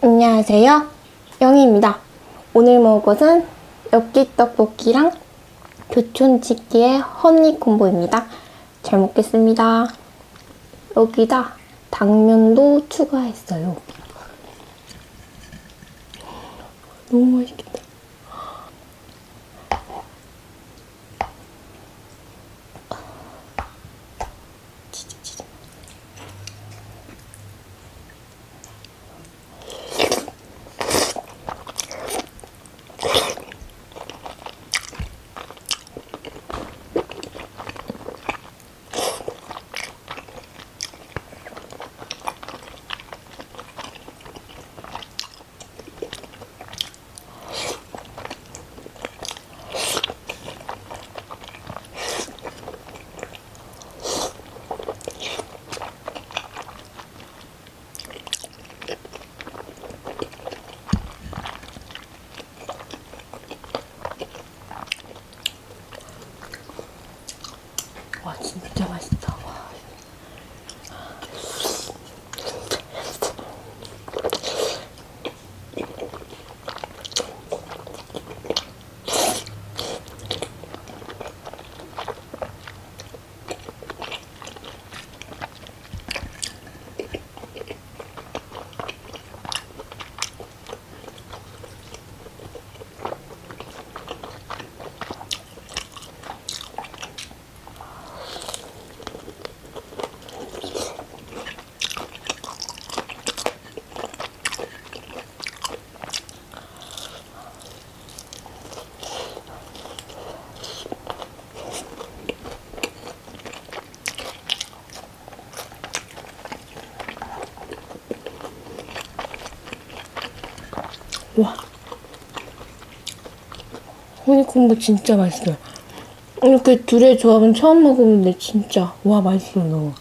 안녕하세요. 영희입니다. 오늘 먹을 것은 엽기 떡볶이랑 교촌치기의 허니 콤보입니다. 잘 먹겠습니다. 여기다 당면도 추가했어요. 너무 맛있겠다. 와. 허니콤보 진짜 맛있어요. 이렇게 둘의 조합은 처음 먹어보는데 진짜 와 맛있어요 너무.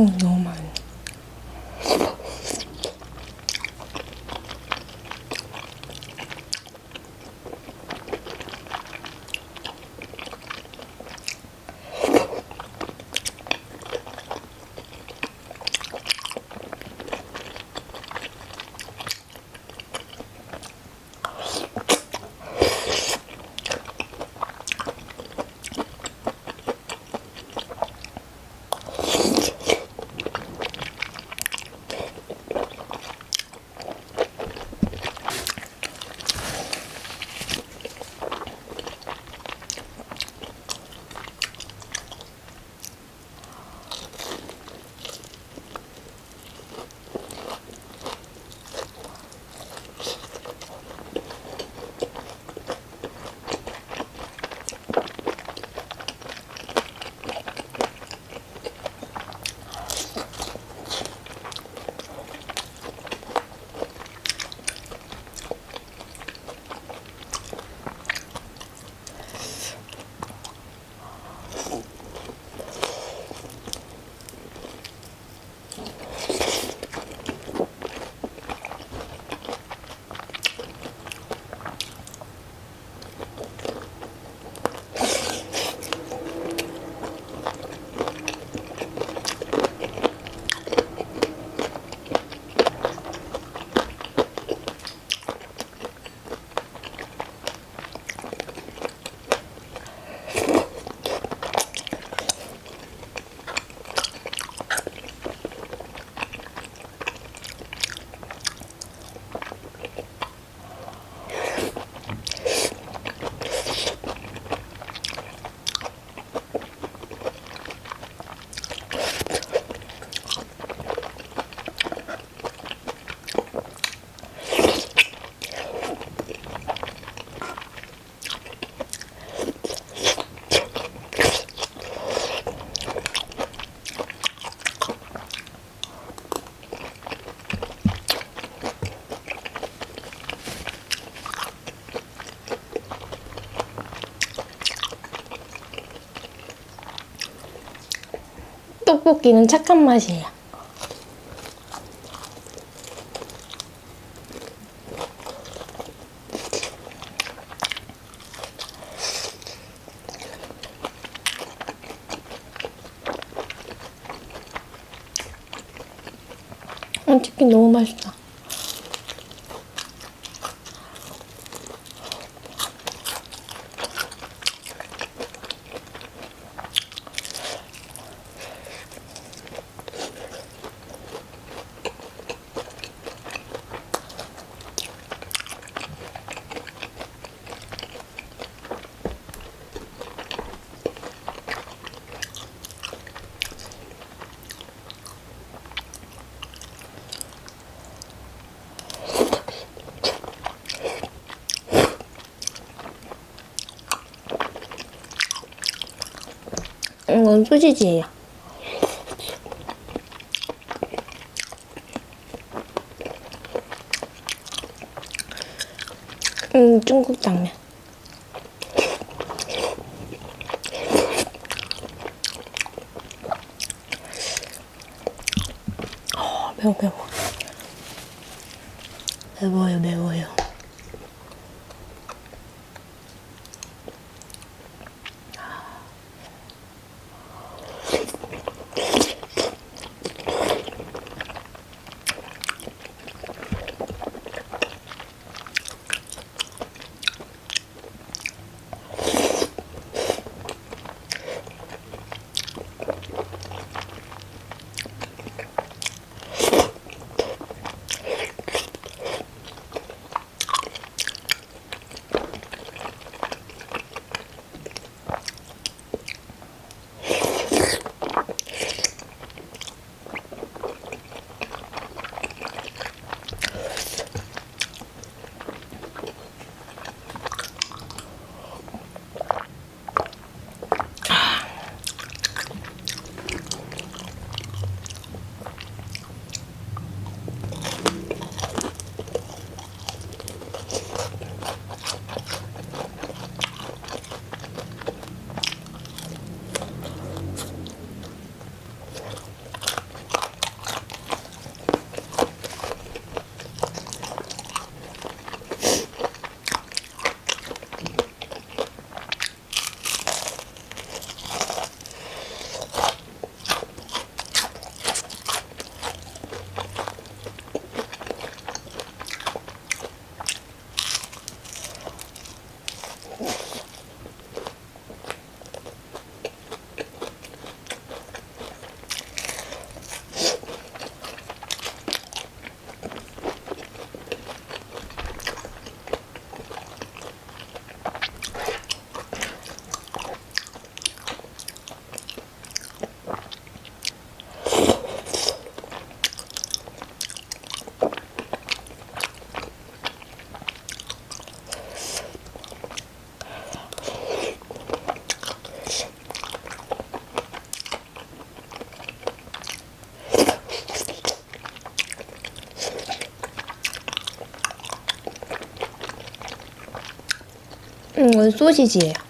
응너 떡볶이는 착한 맛이에요. 어, 치킨 너무 맛있다. 이건 소시지예요. 음, 중국 당면. 음, 이건 소시지예요.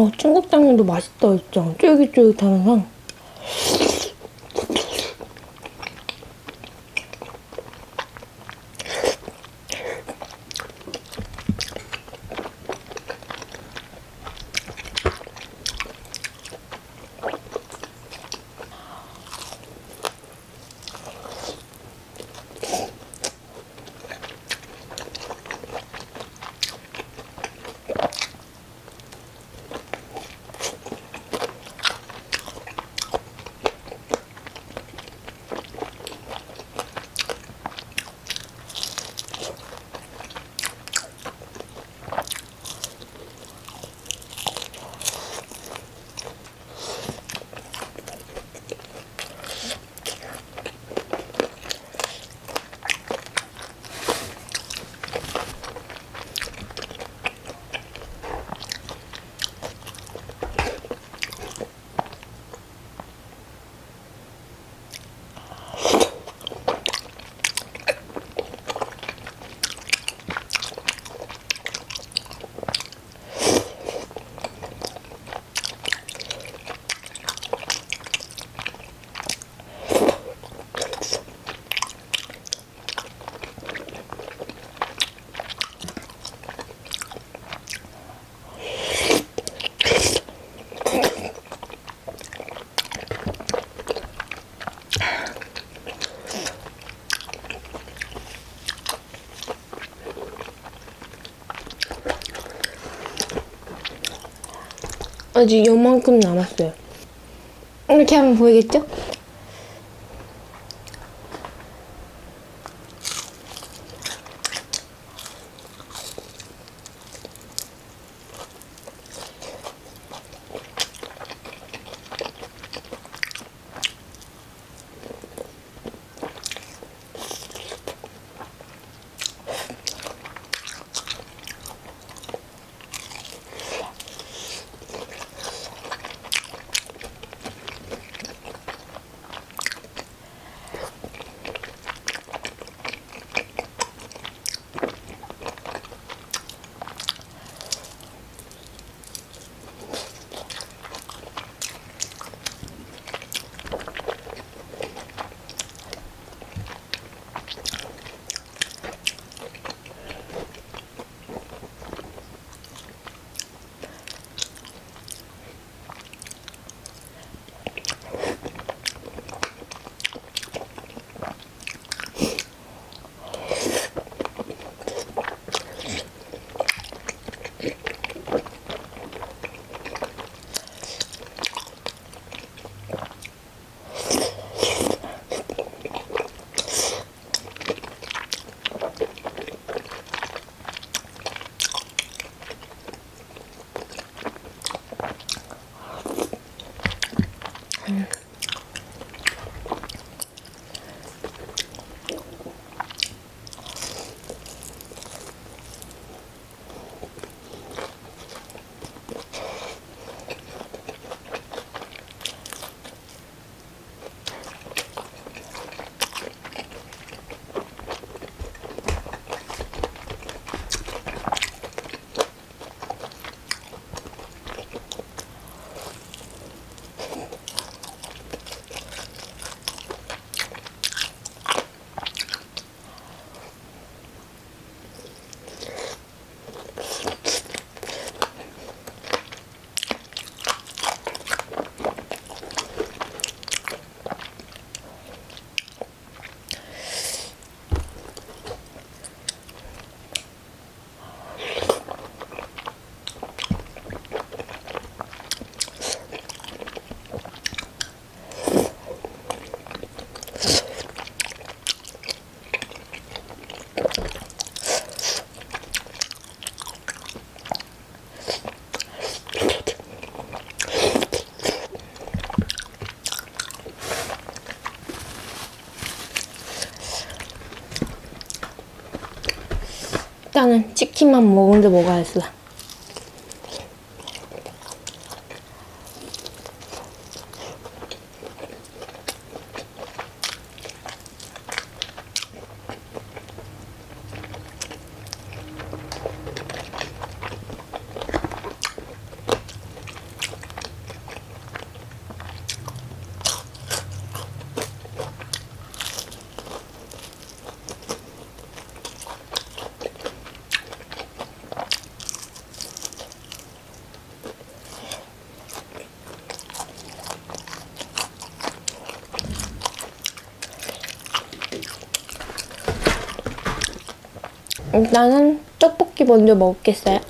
어, 중국 당면도 맛있다, 진짜. 쫄깃쫄깃하면서. 아직 요만큼 남았어요. 이렇게 하면 보이겠죠? 치킨만 먼저 먹어야겠어. 일단은 떡볶이 먼저 먹겠어요.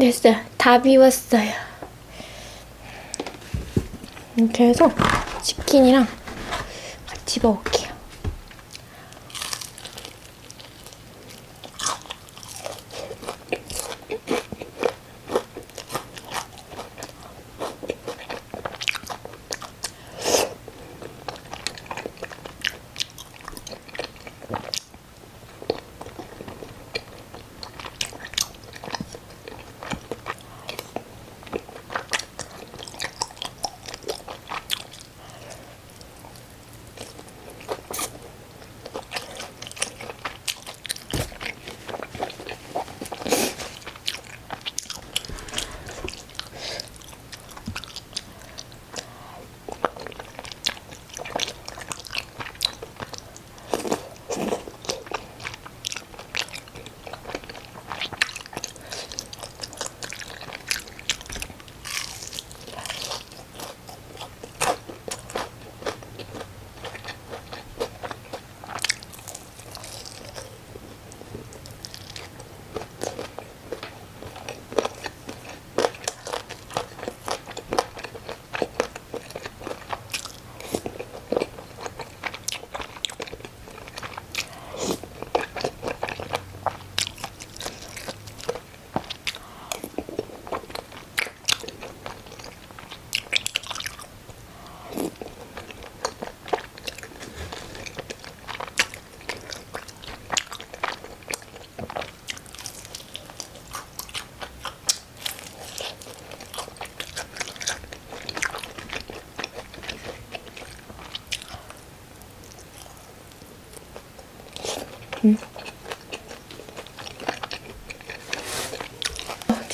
됐어요. 다 비웠어요. 이렇게 해서 치킨이랑 같이 먹을게요.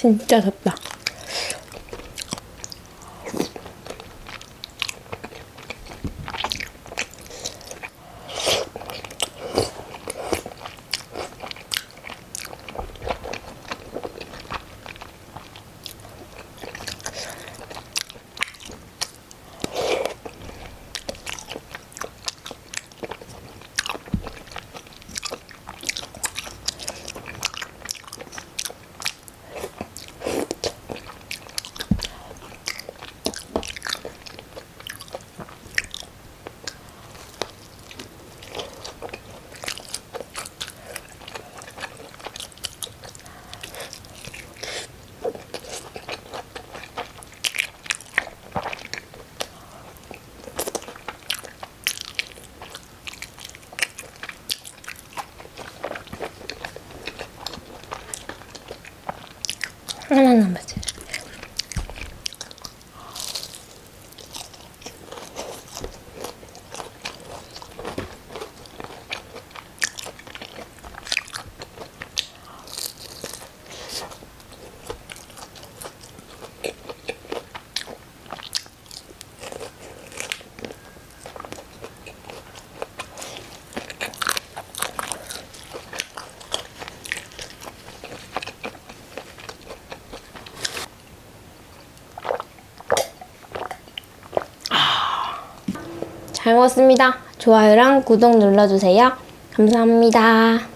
진짜 덥다. 하나 남았어요. 잘 먹었습니다. 좋아요랑 구독 눌러주세요. 감사합니다.